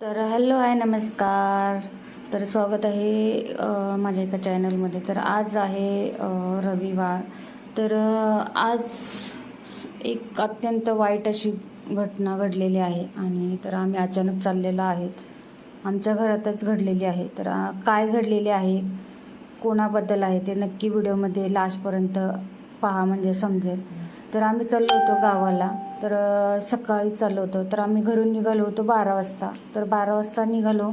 तर हॅलो आहे नमस्कार. तर स्वागत आहे माझ्या एका चॅनलमध्ये. तर आज आहे रविवार. तर आज एक अत्यंत वाईट अशी घटना घडलेली आहे आणि तर आम्ही अचानक चाललेलो आहेत. आमच्या घरातच घडलेली आहे. तर काय घडलेले आहे कोणाबद्दल आहे ते नक्की व्हिडिओमध्ये लास्टपर्यंत पहा म्हणजे समजेल. तर आम्ही चाललो होतो गावाला. तर सकाळी चाललो होतो. तर आम्ही घरून निघालो होतो बारा वाजता. तर बारा वाजता निघालो.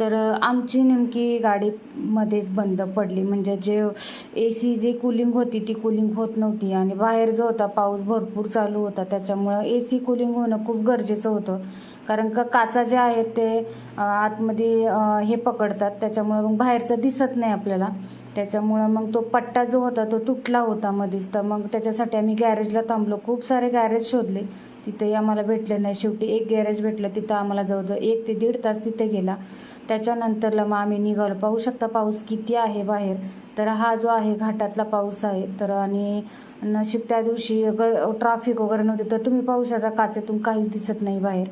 तर आमची नेमकी गाडीमध्येच बंद पडली. म्हणजे जे ए सी जे कुलिंग होती ती कुलिंग होत नव्हती. आणि बाहेर जो होता पाऊस भरपूर चालू होता. त्याच्यामुळं ए सी कुलिंग होणं खूप गरजेचं होतं. कारण का काचा जे आहेत ते आतमध्ये हे पकडतात. त्याच्यामुळं मग बाहेरचं दिसत नाही आपल्याला. त्याच्यामुळं मग तो पट्टा जो होता तो तुटला होता मध्येच. तर मग त्याच्यासाठी आम्ही गॅरेजला थांबलो. खूप सारे गॅरेज शोधले. तिथेही आम्हाला भेटले नाही. शेवटी एक गॅरेज भेटलं तिथं आम्हाला जवळजवळ एक ते दीड तास तिथे गेला. त्याच्यानंतरला मग आम्ही निघालो. पाहू शकता पाऊस किती आहे बाहेर. तर हा जो आहे घाटातला पाऊस आहे. तर आणि नशीब त्या दिवशी ट्राफिक वगैरे नव्हते तर तुम्ही पाहू शकता काचेतून काहीच दिसत नाही बाहेर.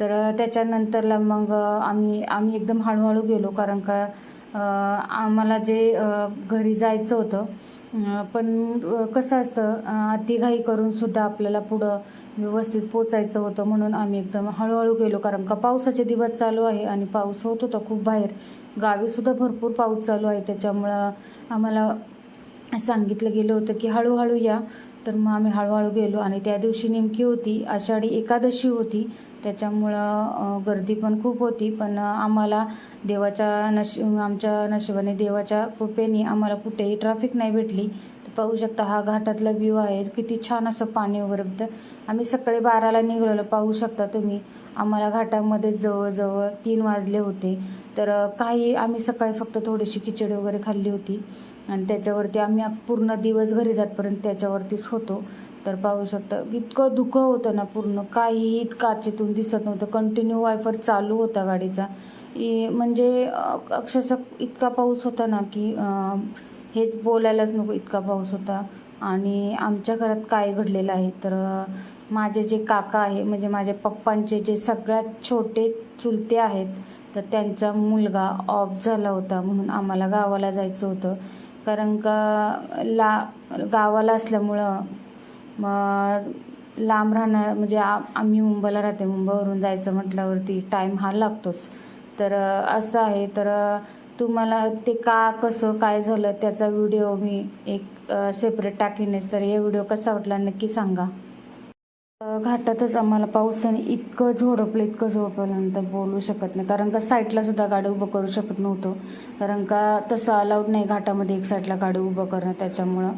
तर त्याच्यानंतरला मग आम्ही आम्ही एकदम हळूहळू गेलो. कारण का आम्हाला जे घरी जायचं होतं पण कसं असतं अ, अतिघाई करून सुद्धा आपल्याला पुढं व्यवस्थित पोचायचं होतं म्हणून आम्ही एकदम हळूहळू गेलो. कारण का पावसाचे दिवस चालू आहे आणि पाऊस होत होता खूप बाहेर. गावी सुद्धा भरपूर पाऊस चालू आहे. त्याच्यामुळं आम्हाला सांगितलं गेलं होतं की हळूहळू या तर मग आम्ही हळूहळू गेलो आणि त्या दिवशी नेमकी होती आषाढी एकादशी होती. त्याच्यामुळं गर्दी पण खूप होती. पण आम्हाला देवाच्या नशी आमच्या नशिबाने देवाच्या कृपेने आम्हाला कुठेही ट्रॅफिक नाही भेटली. पाहू शकता हा घाटातला व्ह्यू आहे. किती छान असं पाणी वगैरे तर आम्ही सकाळी बाराला निघलेलो. पाहू शकता तुम्ही आम्हाला घाटामध्ये जवळजवळ तीन वाजले होते. तर काही आम्ही सकाळी फक्त थोडीशी खिचडी वगैरे खाल्ली होती. आणि त्याच्यावरती आम्ही पूर्ण दिवस घरी जातपर्यंत त्याच्यावरतीच होतो. तर पाहू शकता इतकं दुःखं होतं ना पूर्ण. काहीही काचेतून दिसत नव्हतं. कंटिन्यू वायफर चालू होता गाडीचा. म्हणजे अक्षरशः इतका पाऊस होता ना की हेच बोलायलाच नको इतका पाऊस होता. आणि आमच्या घरात काय घडलेलं आहे तर माझे जे काका आहे म्हणजे माझ्या पप्पांचे जे सगळ्यात छोटे चुलते आहेत तर त्यांचा मुलगा ऑफ झाला होता म्हणून आम्हाला गावाला जायचं होतं. कारण का ला गावाला असल्यामुळं मग लांब राहणार म्हणजे आ आम्ही मुंबईला राहते मुंबईवरून जायचं म्हटल्यावरती टाईम हा लागतोच. तर असं आहे तर तुम्हाला ते का कसं काय झालं त्याचा व्हिडिओ मी एक सेपरेट टाकीनेच. तर हे व्हिडिओ कसा वाटला नक्की सांगा. घाटातच आम्हाला पावसाने इतकं झोडपलं इतकं झोडपल्यानंतर बोलू शकत नाही. कारण का साईडला सुद्धा गाडी उभं करू शकत नव्हतो. कारण का तसं अलाउड नाही घाटामध्ये एक साईडला गाडी उभं करणं. त्याच्यामुळं